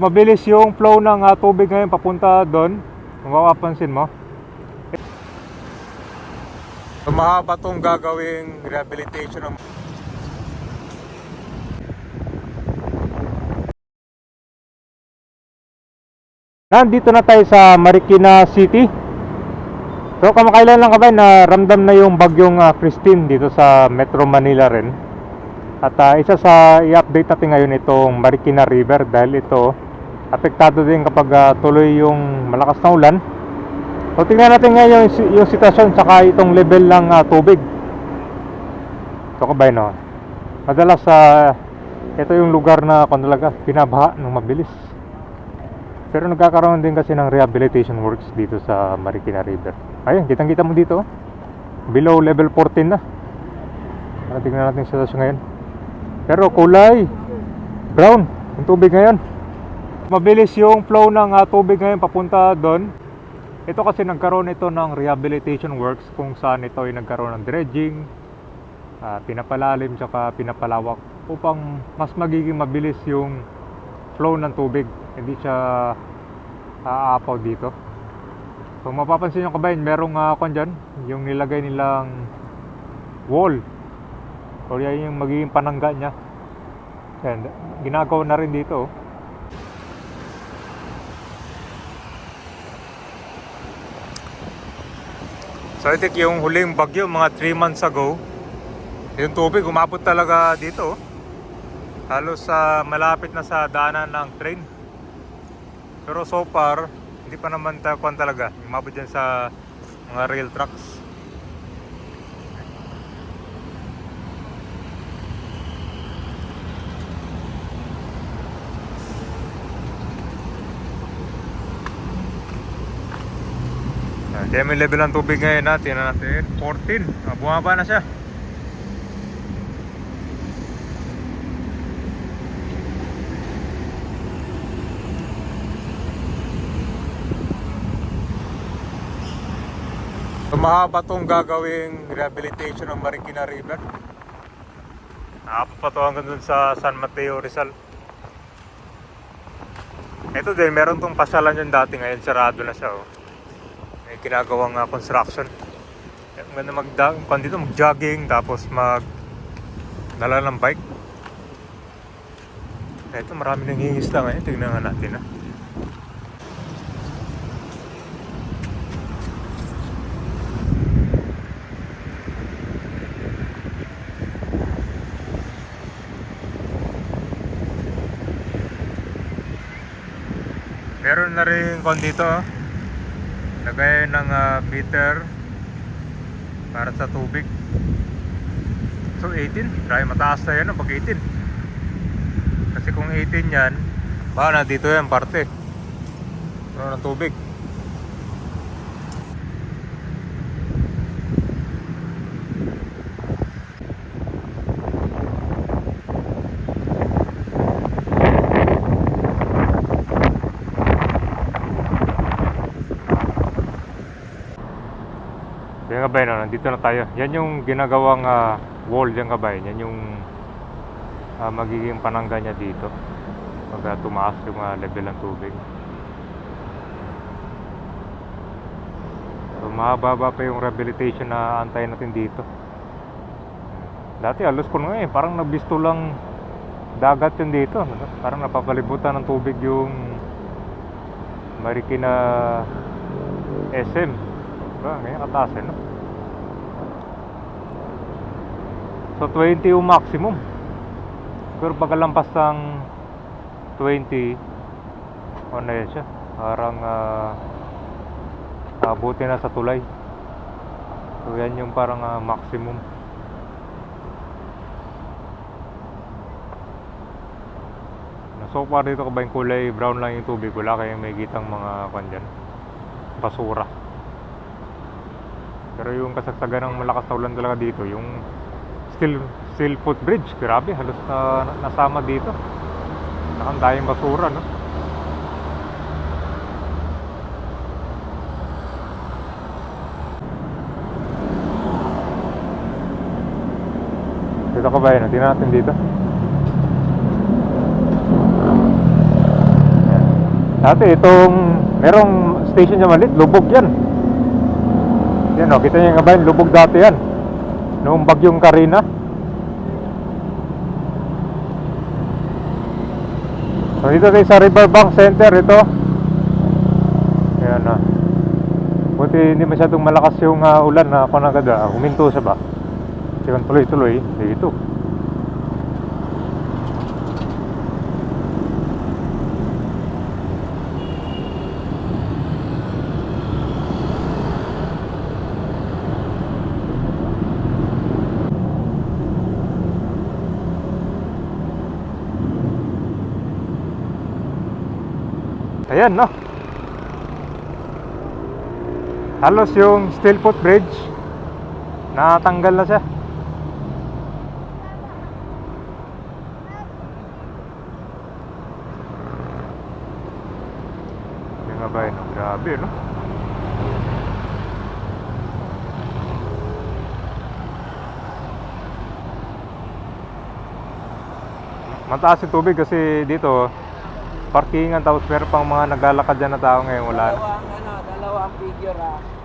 Mabilis yung flow ng ah, tubig ngayon papunta doon. Kung mapapansin mo. So, mahaba tong gagawing rehabilitation ng Nandito na tayo sa Marikina City. So kamakailan lang kabay na ramdam na yung bagyong ah, Christine dito sa Metro Manila rin. At ah, isa sa i-update natin ngayon itong Marikina River dahil ito apektado din kapag ah, tuloy yung malakas na ulan. So tingnan natin ngayon yung, yung sitwasyon saka itong level ng ah, tubig. So kabay no. Madalas sa ito yung lugar na kung talaga binabaha ng mabilis. Pero nagkakaroon din kasi ng rehabilitation works dito sa Marikina River. Ayun, kitang-kita mo dito. oh. Below level 14 na. Tingnan natin yung sitwasyon ngayon. Pero kulay brown yung tubig ngayon. Mabilis yung flow ng ah, tubig ngayon papunta doon. Ito kasi nagkaroon ito ng rehabilitation works kung saan ito ay nagkaroon ng dredging, ah, pinapalalim tsaka pinapalawak upang mas magiging mabilis yung flow ng tubig. Hindi siya aapaw dito. So mapapansin nyo kabayan, merong uh, kwan dyan, yung nilagay nilang wall. O yan yung magiging panangga niya. Yan, ginagawa na rin dito. oh. So I think yung huling bagyo, mga 3 months ago, yung tubig umabot talaga dito. Halos sa malapit na sa daanan ng train. Pero so far, hindi pa naman takuan talaga. Umabot dyan sa mga rail tracks. Ah, Kaya may level ng tubig ngayon natin. natin 14. Ah, bumaba na siya. So, mahaba tong gagawing rehabilitation ng Marikina River. Nakapa pa sa San Mateo Rizal. Ito din, meron tong pasyalan dyan dati ngayon, sarado na siya. Oh. Ginagawang ah, construction. Ganda mag dito mag-jogging tapos mag dala ng bike. Ito marami nang hingisda ngayon. Tingnan nga natin ah. Meron na rin kon dito. Oh. Lagay ng ah, meter para sa tubig. So 18, try mataas na yan pag 18. Kasi kung 18 yan, baka na dito yan parte. Ano ng tubig. Kabay no, nandito na tayo. Yan yung ginagawang ah, wall dyan kabay. Yan yung ah, magiging panangga niya dito. Pag ah, tumaas yung ah, level ng tubig. So mahaba pa yung rehabilitation na antayin natin dito. Dati alos ko nga eh, parang nabisto lang dagat yun dito. Parang napapalibutan ng tubig yung Marikina SM. Diba? Ngayon kataas eh, no? So 20 yung maximum. Pero pagkalampas ng 20, ano na yan siya? Parang ah, abuti na sa tulay. So yan yung parang ah, maximum. So far dito ka ba yung kulay brown lang yung tubig? Wala kayong may kitang mga kandyan. Basura. Pero yung kasagsagan ng malakas na ulan talaga dito, yung steel, steel footbridge, grabe, halos na, nasama dito. Nakandayang basura, no? Dito ka ba yun? Tingnan natin dito. Dati itong merong station niya malit, lubog yan. Yan o, kita niyo nga ba yun, lubog dati yan. Noong bagyong Karina. So dito tayo sa Riverbank Center ito. Ayan na. Buti hindi masyadong malakas yung ah, ulan na agad ah, huminto siya ba? Siya tuloy-tuloy dito. Ayan, no? Halos yung steel foot bridge natanggal na siya. Yung nga ba no? Grabe, no? Mataas yung tubig kasi dito parkingan tapos meron pang mga naglalakad dyan na tao ngayon wala na. Dalawang ano, dalawang figure ah.